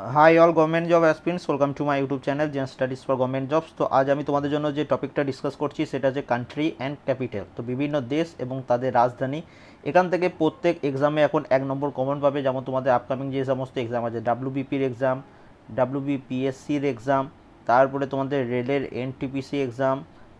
Hi all government job aspirants welcome to my YouTube channel gen studies for government jobs তো আজ আমি তোমাদের জন্য যে টপিকটা ডিসকাস করছি, সেটা হচ্ছে কান্ট্রি অ্যান্ড ক্যাপিটাল তো বিভিন্ন দেশ এবং তাদের রাজধানী, এখান থেকে প্রত্যেক এক্সামে এখন এক নম্বর কমন পাবে। যেমন তোমাদের আপকামিং যে সমস্ত এক্সাম আছে ডাব্লিউবিপির এক্সাম ডাব্লিউবিপিএসসির এক্সাম তারপরে তোমাদের রেলের এনটিপিসি এক্সাম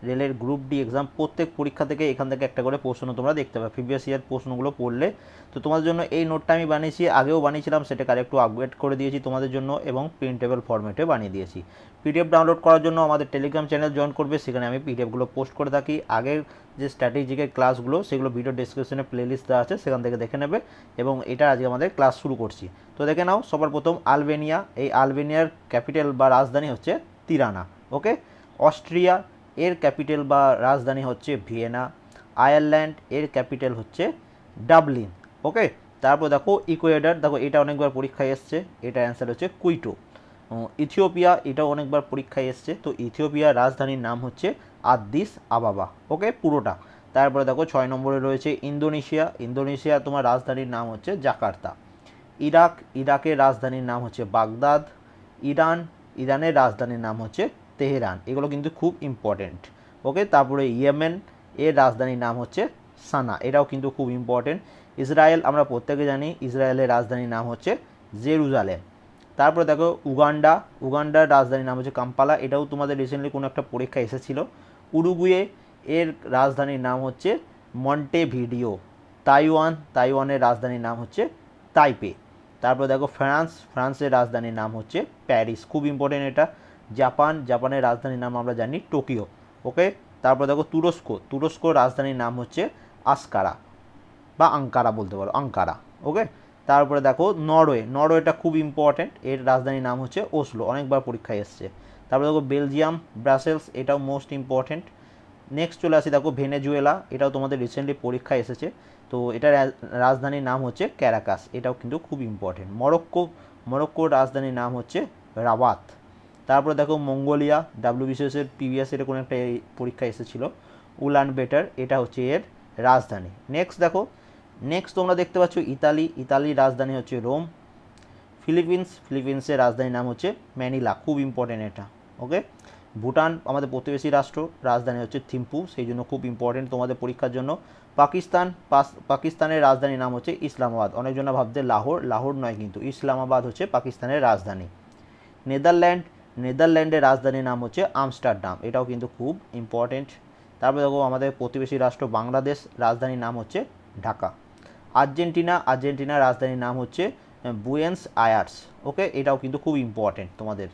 রেলের গ্রুপ ডি এক্সাম প্রত্যেক পরীক্ষা থেকে এখান থেকে একটা করে প্রশ্ন তোমরা দেখতে পাবে। প্রিভিয়াস ইয়ার প্রশ্নগুলো পড়লে। তো তোমাদের জন্য এই নোটটা আমি বানিয়েছি, আগেও বানিয়েছিলাম, সেটাকে আরেকটু আপগ্রেড করে দিয়েছি তোমাদের জন্য এবং প্রিন্টেবল ফরম্যাটে বানিয়ে দিয়েছি। পিডিএফ ডাউনলোড করার জন্য আমাদের টেলিগ্রাম চ্যানেল জয়েন করবে, সেখানে আমি পিডিএফগুলো পোস্ট করে থাকি। আগের যে স্ট্র্যাটেজিকের ক্লাসগুলো সেগুলো ভিডিও ডিসক্রিপশনে প্লেলিস্ট দেওয়া আছে, সেখান থেকে দেখে নেবে এবং এটা আজকে আমাদের ক্লাস শুরু করছি। তো দেখে নাও, সবার প্রথম আলবেনিয়া। এই আলবেনিয়ার ক্যাপিটাল বা রাজধানী হচ্ছে তিরানা ওকে অস্ট্রিয়া এর ক্যাপিটাল বা রাজধানী হচ্ছে ভিয়েনা, আয়ারল্যান্ড, এর ক্যাপিটাল হচ্ছে ডাবলিন, ওকে? তারপর দেখো ইকুয়েডার, দেখো এটা অনেকবার পরীক্ষায় এসছে, এটা অ্যান্সার হচ্ছে কুইটো। ইথিওপিয়া, এটাও অনেকবার পরীক্ষায় এসছে, তো ইথিওপিয়ার রাজধানীর নাম হচ্ছে আদ্দিস আবাবা, ওকে? পুরোটা। তারপরে দেখো ছয় নম্বরে রয়েছে ইন্দোনেশিয়া ইন্দোনেশিয়া তোমার রাজধানীর নাম হচ্ছে জাকার্তা। ইরাক, ইরাকের রাজধানীর নাম হচ্ছে বাগদাদ, ইরান, ইরানের রাজধানীর নাম হচ্ছে তেহরান, এগুলো কিন্তু খুব ইম্পর্টেন্ট ওকে তারপরে ইয়েমেন, এর রাজধানীর নাম হচ্ছে সানা, এটাও কিন্তু খুব ইম্পর্টেন্ট ইসরায়েল, আমরা প্রত্যেকে জানি ইসরায়েলের রাজধানীর নাম হচ্ছে জেরুজালেম। তারপরে দেখো উগান্ডা, উগান্ডার রাজধানীর নাম হচ্ছে কাম্পালা, এটাও তোমাদের রিসেন্টলি কোনো একটা পরীক্ষা এসেছিল। উরুগুয়ে, এর রাজধানীর নাম হচ্ছে মন্টে ভিডিও তাইওয়ান, তাইওয়ানের রাজধানীর নাম হচ্ছে তাইপে। তারপর দেখো ফ্রান্স, ফ্রান্সের রাজধানীর নাম হচ্ছে প্যারিস, খুব ইম্পর্টেন্ট এটা। জাপান, জাপানের রাজধানীর নাম আমরা জানি টোকিও। ওকে? তারপর দেখো তুরস্ক। তুরস্ক রাজধানীর নাম হচ্ছে আসকারা বা আঙ্কারা বলতে পারো, আঙ্কারা। ওকে? তারপরে দেখো নরওয়ে। নরওয়েটা খুব ইম্পর্ট্যান্ট এর রাজধানীর নাম হচ্ছে ওসলো। অনেকবার পরীক্ষায় এসছে। তারপরে দেখো বেলজিয়াম, ব্রাসেলস, এটাও মোস্ট ইম্পর্ট্যান্ট নেক্সট চলে আসি দেখো ভেনেজুয়েলা। এটাও তোমাদের রিসেন্টলি পরীক্ষায় এসেছে। তো এটার রাজধানীর নাম হচ্ছে ক্যারাকাস। এটাও কিন্তু খুব ইম্পর্টেন্ট মরক্কো, মরক্কোর রাজধানীর নাম হচ্ছে রাবাত তারপরে দেখো মঙ্গোলিয়া ডাব্লিউবিসিএসের পিভিএস এর কোনো একটা পরীক্ষা এসেছিল। উলান বেটার, এটা হচ্ছে এর রাজধানী। নেক্সট দেখো নেক্সট তোমরা দেখতে পাচ্ছ ইতালি। ইতালির রাজধানী হচ্ছে রোম। ফিলিপিন্স, ফিলিপিন্সের রাজধানীর নাম হচ্ছে ম্যানিলা, খুব ইম্পর্টেন্ট এটা ওকে ভুটান আমাদের প্রতিবেশী রাষ্ট্র, রাজধানী হচ্ছে থিম্পু, সেই জন্য খুব ইম্পর্টেন্ট তোমাদের পরীক্ষার জন্য। পাকিস্তান পাকিস্তানের রাজধানীর নাম হচ্ছে ইসলামাবাদ। অনেকজন ভাবছে লাহোর লাহোর নয় কিন্তু ইসলামাবাদ হচ্ছে পাকিস্তানের রাজধানী। নেদারল্যান্ড নেদারল্যান্ডের রাজধানীর নাম হচ্ছে আমস্টারডাম। এটাও কিন্তু খুব ইম্পর্টেন্ট তারপরে দেখো আমাদের প্রতিবেশী রাষ্ট্র বাংলাদেশ, রাজধানীর নাম হচ্ছে ঢাকা। আর্জেন্টিনা আর্জেন্টিনার রাজধানীর নাম হচ্ছে বুয়েন্স আয়ার্স। ওকে? এটাও কিন্তু খুব ইম্পর্টেন্ট তোমাদের।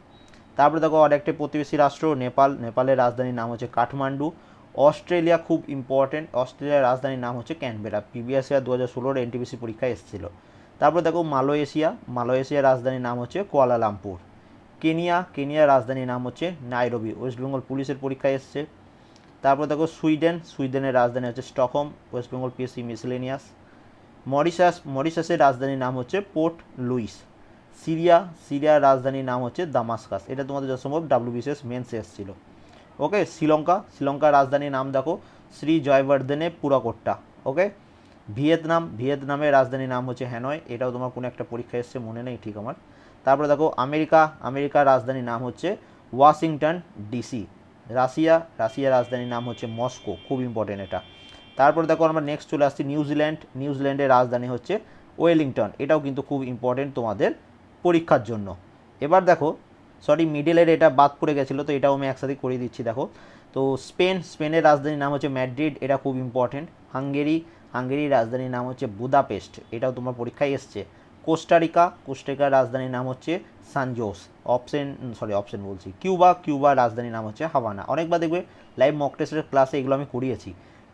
তারপরে দেখো আরেকটি প্রতিবেশী রাষ্ট্র, নেপাল। নেপালের রাজধানীর নাম হচ্ছে কাঠমান্ডু। অস্ট্রেলিয়া খুব ইম্পর্টেন্ট অস্ট্রেলিয়ার রাজধানীর নাম হচ্ছে ক্যানবেরা। প্রিভিয়াস দু হাজার ষোলোর এনটিপিসি পরীক্ষায় এসেছিল। তারপর দেখো মালয়েশিয়া। মালয়েশিয়ার রাজধানীর নাম হচ্ছে কুয়ালালামপুর। কেনিয়া, কেনিয়ার রাজধানীর নাম হচ্ছে নাইরবি, ওয়েস্ট বেঙ্গল পুলিশের পরীক্ষায় এসছে। তারপর দেখো সুইডেন, সুইডেনের রাজধানী হচ্ছে Stockholm, west Bengal PSC miscellaneous. Mauritius, মরিশাসের রাজধানীর নাম হচ্ছে পোর্ট লুইস। সিরিয়া, সিরিয়ার রাজধানীর নাম হচ্ছে দামাস্কাস। এটা তোমাদের যথাসম্ভব ডাব্লিউবিসিএস মেন্সে এসেছিল। ওকে, শ্রীলঙ্কা, শ্রীলঙ্কার রাজধানীর নাম দেখো, শ্রী জয়বর্ধনে পুরাকোট্টা। ওকে ভিয়েতনাম, ভিয়েতনামের রাজধানীর নাম হচ্ছে হ্যানয়। এটাও তোমার কোনো একটা পরীক্ষা এসছে, মনে নেই ঠিক আমার। তারপরে দেখো, আমেরিকা, আমেরিকার রাজধানীর নাম হচ্ছে ওয়াশিংটন, ডিসি। রাশিয়া, রাশিয়ার রাজধানীর নাম হচ্ছে মস্কো, খুব ইম্পর্টেন্ট এটা। তারপরে দেখো, আমরা নেক্সট চলে আসছি নিউজিল্যান্ড নিউজিল্যান্ডের রাজধানী হচ্ছে ওয়েলিংটন। এটাও কিন্তু খুব ইম্পর্টেন্ট তোমাদের পরীক্ষার জন্য। এবার দেখো সরি মিডলের এটা বাদ পড়ে গেছিল, তো এটাও আমি একসাথে করে দিচ্ছি, দেখো। তো স্পেন, স্পেনের রাজধানীর নাম হচ্ছে ম্যাড্রিড, এটা খুব ইম্পর্টেন্ট হাঙ্গেরি হাঙ্গেরির রাজধানীর নাম হচ্ছে বুদাপেস্ট। এটাও তোমার পরীক্ষায় এসছে। কোস্টারিকা, কোস্টারিকার রাজধানীর নাম হচ্ছে San Jose. Option sorry option বলছি। কিউবা কিউবার রাজধানীর নাম হচ্ছে হাভানা। অনেকবার দেখবে লাইভ মক টেস্টের ক্লাসে এগুলো আমি করিয়েছি।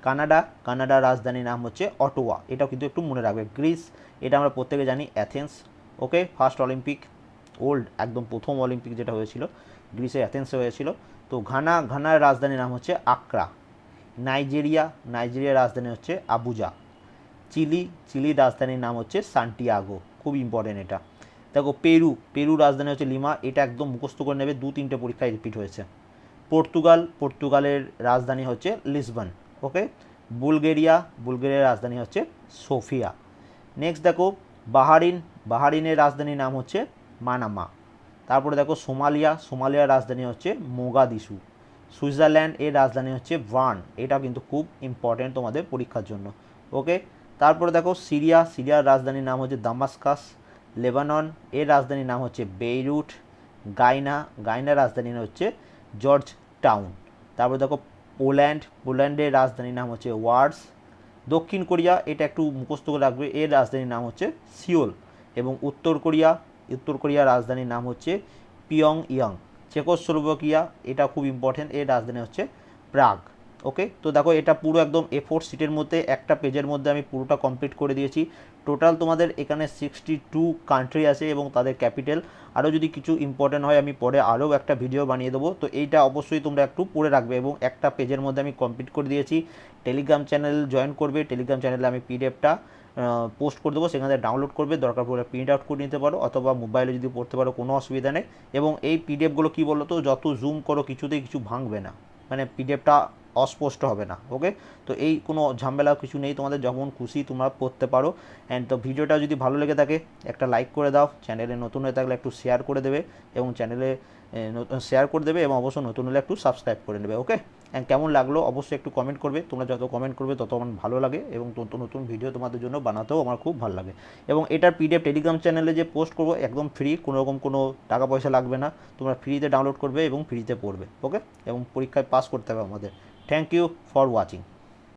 কানাডা কানাডার রাজধানীর নাম হচ্ছে অটোয়া। এটাও কিন্তু একটু মনে রাখবে। গ্রিস, এটা আমরা প্রত্যেকে জানি, Athens. Okay first Olympic, old, একদম প্রথম অলিম্পিক যেটা হয়েছিল, গ্রিসে অ্যাথেন্সে হয়েছিল। তো ঘানা, ঘানার রাজধানীর নাম হচ্ছে আকরা। নাইজেরিয়া, নাইজেরিয়ার রাজধানী হচ্ছে আবুজা। চিলি চিলির রাজধানীর নাম হচ্ছে সান্টিয়াগো। খুব ইম্পর্টেন্ট এটা। দেখো, পেরু পেরু রাজধানী হচ্ছে লিমা। এটা একদম মুখস্থ করে নেবে, দু, তিনটে পরীক্ষায় রিপিট হয়েছে। পর্তুগাল, পর্তুগালের রাজধানী হচ্ছে লিসবন ওকে বুলগেরিয়া, বুলগেরিয়ার রাজধানী হচ্ছে সোফিয়া। নেক্সট দেখো, বাহারিন, বাহারিনের রাজধানীর নাম হচ্ছে মানামা। তারপরে দেখো, সোমালিয়া, সোমালিয়ার রাজধানী হচ্ছে মোগাদিসু। সুইজারল্যান্ড এর রাজধানী হচ্ছে ভান এটা কিন্তু খুব ইম্পর্টেন্ট তোমাদের পরীক্ষার জন্য। ওকে তারপরে দেখো সিরিয়া। সিরিয়ার রাজধানীর নাম হচ্ছে দামাস্কাস। লেবানন এর রাজধানীর নাম হচ্ছে বেইরুট। গাইনা। গাইনার রাজধানী হচ্ছে জর্জ টাউন তারপরে দেখো পোল্যান্ড। পোল্যান্ডের রাজধানীর নাম হচ্ছে ওয়ার্ডস দক্ষিণ কোরিয়া, এটা একটু মুখস্থ করে রাখবে, এর রাজধানীর নাম হচ্ছে সিওল। এবং উত্তর কোরিয়া, উত্তর কোরিয়ার রাজধানীর নাম হচ্ছে পিয়ং ইয়াং চেকোস্লোভাকিয়া, এটা খুব ইম্পর্টেন্ট এর রাজধানী হচ্ছে প্রাগ ওকে তো দেখো এটা পুরো একদম এ ফোর সিটের মধ্যে, একটা পেজের মধ্যে আমি পুরোটা কমপ্লিট করে দিয়েছি। টোটাল তোমাদের এখানে সিক্সটি টু কান্ট্রি আছে এবং তাদের ক্যাপিটাল আরও যদি কিছু ইম্পর্টেন্ট হয়, আমি পরে আরও একটা ভিডিও বানিয়ে দেবো। তো এইটা অবশ্যই তোমরা একটু পড়ে রাখবে এবং একটা পেজের মধ্যে আমি কমপ্লিট করে দিয়েছি। টেলিগ্রাম চ্যানেল জয়েন করবে। টেলিগ্রাম চ্যানেলে আমি পিডিএফটা পোস্ট করে দেবো, সেখানে ডাউনলোড করবে, দরকার পড়লে প্রিন্ট আউট করে নিতে পারো, অথবা মোবাইলে যদি পড়তে পারো, কোনো অসুবিধা নেই। এবং এই পিডিএফগুলো কী বলো তো যত জুম করো, কিছুতেই কিছু ভাঙবে না। মানে পিডিএফটা অস্পষ্ট হবে না ওকে তো এই কোনো ঝামেলা কিছু নেই তোমাদের, যখন খুশি তোমরা পড়তে পারো। অ্যান্ড তো ভিডিওটা যদি ভালো লেগে থাকে, একটা লাইক করে দাও চ্যানেলে নতুন হয়ে থাকলে একটু শেয়ার করে দেবে, এবং চ্যানেলে শেয়ার করে দেবে, এবং অবশ্যই নতুন হলে একটু সাবস্ক্রাইব করে নেবে ওকে কেমন লাগল অবশ্যই একটু কমেন্ট করবে। তোমরা যত কমেন্ট করবে, তত আমার ভালো লাগে এবং নতুন নতুন ভিডিও তোমাদের জন্য বানাতেও আমার খুব ভালো লাগে। এবং এটার পিডিএফ টেলিগ্রাম চ্যানেলে যে পোস্ট করব, একদম ফ্রি কোনো রকম কোনো টাকা পয়সা লাগবে না। তোমরা ফ্রিতে ডাউনলোড করবে এবং ফ্রিতে পড়বে ওকে এবং পরীক্ষায় পাস করতে হবে আমাদের। Thank you for watching